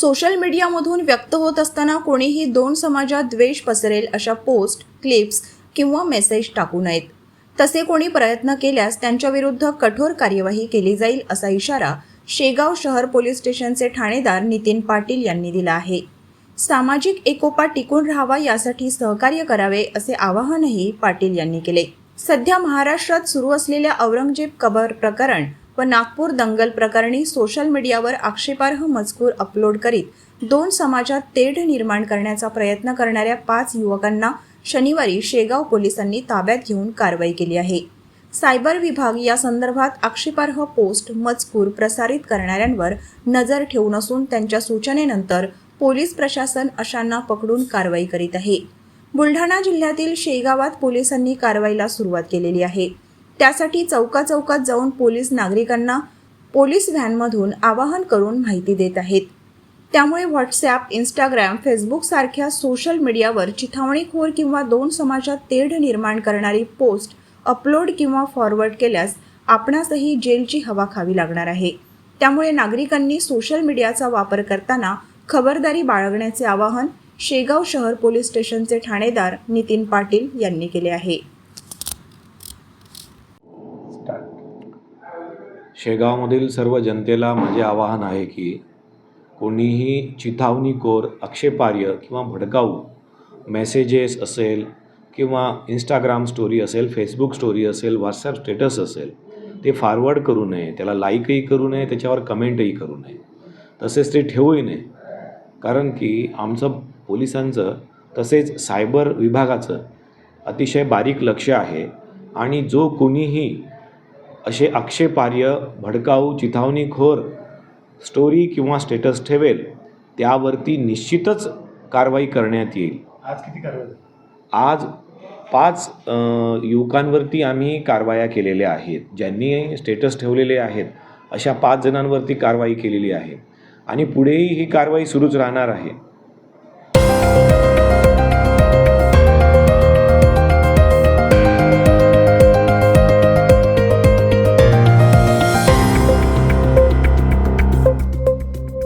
Social मीडियामधून व्यक्त होत असताना कोणीही दोन समाजात द्वेष पसरेल अशा पोस्ट क्लिप्स किंवा मेसेज टाकू नयेत. तसे कोणी प्रयत्न केल्यास त्यांच्याविरुद्ध कठोर कार्यवाही केली जाईल असा इशारा शेगाव शहर पोलीस स्टेशनचे ठाणेदार नितीन पाटील यांनी दिला आहे. सामाजिक एकोपा टिकून राहावा यासाठी सहकार्य करावे असे आवाहनही पाटील यांनी केले. सध्या महाराष्ट्रात सुरू असलेल्या औरंगजेब कबर प्रकरण व नागपूर दंगल प्रकरणी सोशल मीडियावर आक्षेपार्ह मजकूर अपलोड करीत दोन समाजात तेढ निर्माण करण्याचा प्रयत्न करणाऱ्या पाच युवकांना शनिवारी शेगाव पोलिसांनी ताब्यात घेऊन कारवाई केली आहे. सायबर विभाग या संदर्भात आक्षेपार्ह पोस्ट मजकूर प्रसारित करणाऱ्यांवर नजर ठेवून असून त्यांच्या सूचनेनंतर पोलीस प्रशासन अशांना पकडून कारवाई करीत आहे. बुलढाणा जिल्ह्यातील शेगावात पोलिसांनी कारवाईला सुरुवात केलेली आहे. त्यासाठी चौका चौकात जाऊन पोलीस नागरिकांना पोलीस व्हॅनमधून आवाहन करून माहिती देत आहेत. त्यामुळे व्हॉट्सॲप इंस्टाग्राम फेसबुक सारख्या सोशल मीडियावर चिथावणीखोर किंवा दोन समाजात तेढ निर्माण करणारी पोस्ट अपलोड किंवा फॉरवर्ड केल्यास आपणासही जेलची हवा खावी लागणार आहे. त्यामुळे नागरिकांनी सोशल मीडियाचा वापर करताना खबरदारी बाळगण्याचे आवाहन शेगाव शहर पोलीस स्टेशनचे ठाणेदार नितीन पाटील यांनी केले आहे. शेगावमधील सर्व जनतेला माझे आवाहन आहे की कोणीही चिथावणीखोर आक्षेपार्य किंवा भडकाऊ मेसेजेस असेल किंवा इंस्टाग्राम स्टोरी असेल फेसबुक स्टोरी असेल व्हॉट्सॲप स्टेटस असेल ते फॉरवर्ड करू नये. त्याला लाईकही करू नये त्याच्यावर कमेंटही करू नये. तसेच ते ठेवूही नये. कारण की आमचं पोलिसांचं तसेच सायबर विभागाचं अतिशय बारीक लक्ष आहे आणि जो कोणीही असे आक्षेपार्ह भडकाऊ चिथावणीखोर स्टोरी किंवा स्टेटस ठेवेल त्यावरती निश्चितच कारवाई करण्यात येईल. आज किती कारवाई झाली? आज पाच अ, युवकांवरती आम्ही कारवाया केलेल्या आहेत ज्यांनी स्टेटस ठेवलेले आहेत. अशा पाच जणांवरती कारवाई केलेली आहे. आणि पुढेही ही कारवाई सुरूच राहणार आहे.